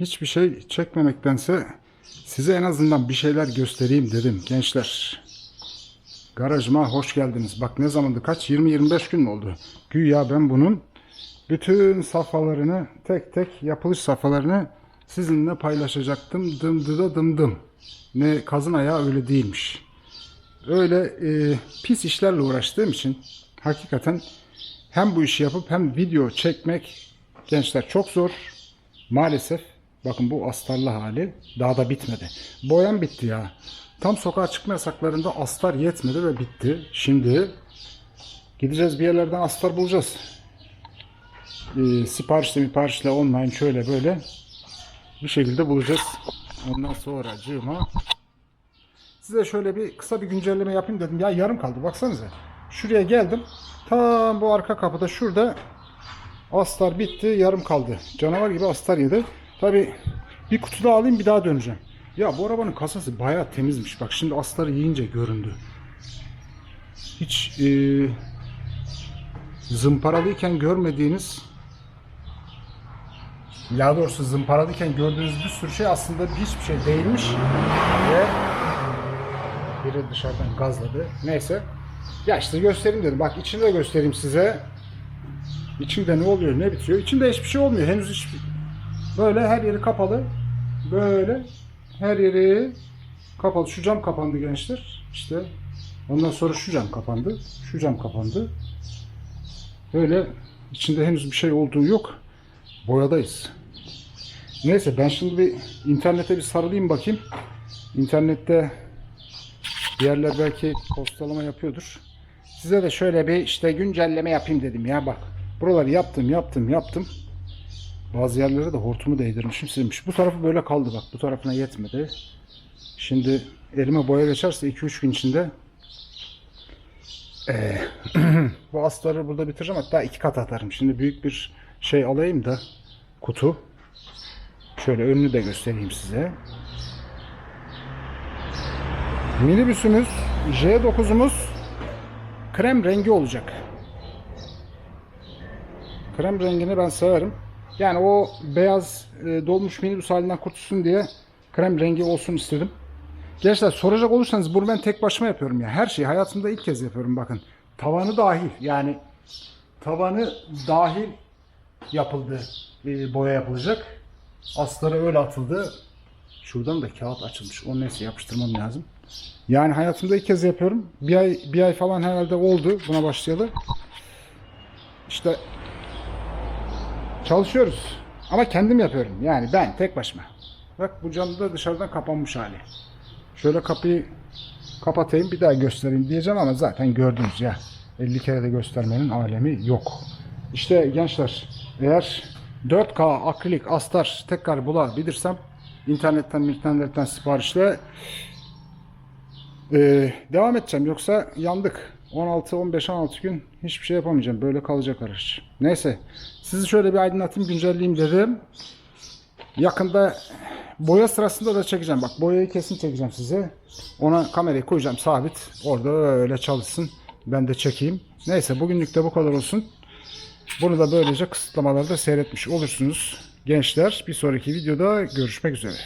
hiçbir şey çekmemektense size en azından bir şeyler göstereyim dedim gençler. Garajıma hoş geldiniz. Bak ne zamandı kaç? 20-25 gün oldu? Güya ben bunun bütün safhalarını tek tek yapılış safhalarını sizinle paylaşacaktım. Dımdıda dımdım. Ne kazın ayağı öyle değilmiş. Öyle e, pis işlerle uğraştığım için hakikaten hem bu işi yapıp hem video çekmek gençler çok zor. Maalesef bakın bu astarlı hali daha da bitmedi. Boyam bitti ya. Tam sokağa çıkma yasaklarında astar yetmedi ve bitti. Şimdi gideceğiz bir yerlerden astar bulacağız. Ee, siparişle siparişle online şöyle böyle bir şekilde bulacağız. Ondan sonra cığıma size şöyle bir kısa bir güncelleme yapayım dedim. Ya yarım kaldı baksanıza. Şuraya geldim. Tam bu arka kapıda şurada astar bitti yarım kaldı. Canavar gibi astar yedi. Tabi bir kutu daha alayım bir daha döneceğim. Ya bu arabanın kasası bayağı temizmiş. Bak şimdi astarı yiyince göründü. Hiç e, zımparalıyken görmediğiniz ya doğrusu zımparalıyken gördüğünüz bir sürü şey aslında hiçbir şey değilmiş. Ve biri dışarıdan gazladı. Neyse. Ya işte göstereyim dedim. Bak içini de göstereyim size. İçinde ne oluyor, ne bitiyor? İçinde hiçbir şey olmuyor. Henüz hiç böyle her yeri kapalı. Böyle her yeri kapalı. Şu cam kapandı gençler. İşte ondan sonra şu cam kapandı. Şu cam kapandı. Böyle içinde henüz bir şey olduğu yok. Boyadayız. Neyse ben şimdi bir internete bir sarılayım bakayım. İnternette Diğerler belki postalama yapıyordur. Size de şöyle bir işte güncelleme yapayım dedim ya bak. Buraları yaptım yaptım yaptım. Bazı yerlere de hortumu değdirmişim silmiş. Bu tarafı böyle kaldı bak. Bu tarafına yetmedi. Şimdi elime boya geçerse 2-3 gün içinde eee, bu astarı burada bitireceğim. Hatta iki kat atarım. Şimdi büyük bir şey alayım da kutu. Şöyle önünü de göstereyim size. Minibüsümüz J9'umuz krem rengi olacak. Krem rengini ben severim. Yani o beyaz e, dolmuş minibüs halinden kurtulsun diye krem rengi olsun istedim. Gençler soracak olursanız bunu ben tek başıma yapıyorum ya. Her şeyi hayatımda ilk kez yapıyorum bakın. Tavanı dahil yani tavanı dahil yapıldı. e, boya yapılacak. Astarı öyle atıldı. Şuradan da kağıt açılmış. Onu neyse yapıştırmam lazım. Yani hayatımda ilk kez yapıyorum. Bir ay, bir ay falan herhalde oldu buna başlayalı. İşte çalışıyoruz. Ama kendim yapıyorum. Yani ben tek başıma. Bak bu cam da dışarıdan kapanmış hali. Şöyle kapıyı kapatayım bir daha göstereyim diyeceğim ama zaten gördünüz ya. 50 kere de göstermenin alemi yok. İşte gençler eğer 4K akrilik astar tekrar bulabilirsem internetten internetten siparişle ee, devam edeceğim yoksa yandık. 16 15 16 gün hiçbir şey yapamayacağım. Böyle kalacak araç. Neyse. Sizi şöyle bir aydınlatayım, güncelleyeyim dedim. Yakında boya sırasında da çekeceğim. Bak boyayı kesin çekeceğim size. Ona kamerayı koyacağım sabit. Orada öyle çalışsın. Ben de çekeyim. Neyse bugünlük de bu kadar olsun. Bunu da böylece kısıtlamalarda seyretmiş olursunuz. Gençler bir sonraki videoda görüşmek üzere.